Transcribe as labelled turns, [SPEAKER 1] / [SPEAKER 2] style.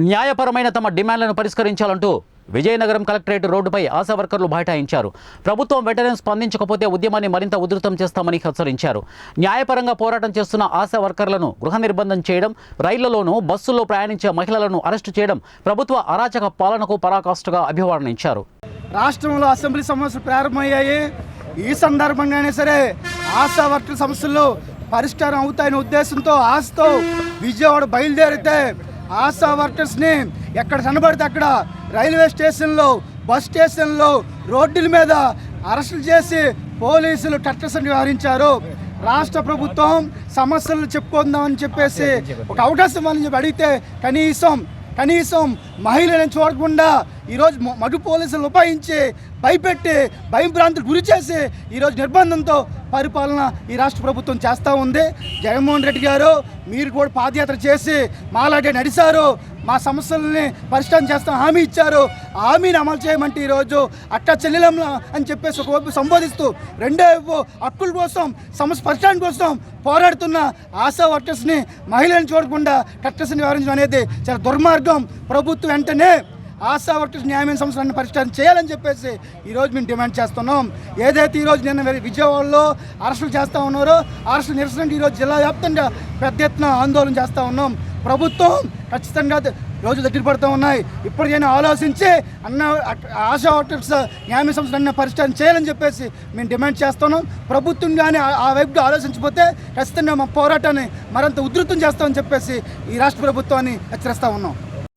[SPEAKER 1] న్యాయపరమైన తమ డిమాండ్లను పరిష్కరించాలంటూ విజయనగరం కలెక్టరేట్ రోడ్డుపై ఆశా వర్కర్లు బైఠాయించారు. ప్రభుత్వం వెంటనే స్పందించకపోతే ఉద్యమాన్ని మరింత ఉధృతం చేస్తామని హెచ్చరించారు. న్యాయపరంగా పోరాటం చేస్తున్న ఆశా వర్కర్లను గృహ నిర్బంధం చేయడం రైళ్ళలోనూ బస్సుల్లో ప్రయాణించే మహిళలను అరెస్టు చేయడం ప్రభుత్వ అరాచక పాలనకు పరాకాష్ఠగా అభివర్ణించారు.
[SPEAKER 2] రాష్ట్రంలో అసెంబ్లీ సమస్యలు ప్రారంభమయ్యాయి. ఈ సందర్భంగానే సరే ఆశా వర్కర్ సమస్యలు పరిష్కారం అవుతాయనే ఉద్దేశంతో ఆశతో విజయవాడ బయలుదేరితే ఆశా వర్కర్స్ని ఎక్కడ కనబడితే అక్కడ రైల్వే స్టేషన్లో బస్ స్టేషన్లో రోడ్డుల మీద అరెస్టులు చేసి పోలీసులు టట్టసని వ్యవహరించారు. రాష్ట్ర ప్రభుత్వం సమస్యలు చెప్పుకుందామని చెప్పేసి ఒక అవకాశం అని చెప్పి అడిగితే కనీసం కనీసం మహిళలను చూడకుండా ఈరోజు మ- పోలీసులు ఉపయోగించి భయపెట్టి భయభ్రాంతులు గురి చేసి ఈరోజు నిర్బంధంతో పరిపాలన ఈ రాష్ట్ర ప్రభుత్వం చేస్తూ ఉంది. జగన్మోహన్ రెడ్డి గారు మీరు కూడా పాదయాత్ర చేసి మాలాగే నడిచారు మా సమస్యలని పరిష్కారం చేస్తాం హామీ ఇచ్చారు. హామీని అమలు చేయమంటే ఈరోజు అట్ట చెల్లెలంలా అని చెప్పేసి ఒకవైపు సంబోధిస్తూ రెండో వైపు హక్కుల కోసం సమస్య పరిష్కారం కోసం పోరాడుతున్న ఆశా వర్కర్స్ని మహిళలను చూడకుండా కట్టర్స్ని వ్యవహరించడం అనేది చాలా దుర్మార్గం. ప్రభుత్వం వెంటనే ఆశా వర్కర్స్ న్యాయమైన సమస్యలను పరిష్కారం చేయాలని చెప్పేసి ఈరోజు మేము డిమాండ్ చేస్తున్నాం. ఏదైతే ఈరోజు నిన్న విజయవాడలో అరెస్టులు చేస్తూ ఉన్నారో అరెస్టులు నిరసన ఈరోజు జిల్లా వ్యాప్తంగా పెద్ద ఎత్తున ఆందోళన చేస్తూ ఉన్నాం. ప్రభుత్వం ఖచ్చితంగా రోజు దగ్గర పడుతూ ఉన్నాయి. ఇప్పటికైనా ఆలోచించి అన్న ఆశా వర్కర్స్ న్యాయ అన్న పరిష్కారం చేయాలని చెప్పేసి మేము డిమాండ్ చేస్తున్నాం. ప్రభుత్వం కానీ ఆ- ఆ వైపుగా ఆలోచించకపోతే ఖచ్చితంగా మా పోరాటాన్ని మరింత ఉధృతం చేస్తామని చెప్పేసి ఈ రాష్ట్ర ప్రభుత్వాన్ని హెచ్చరిస్తూ ఉన్నాం.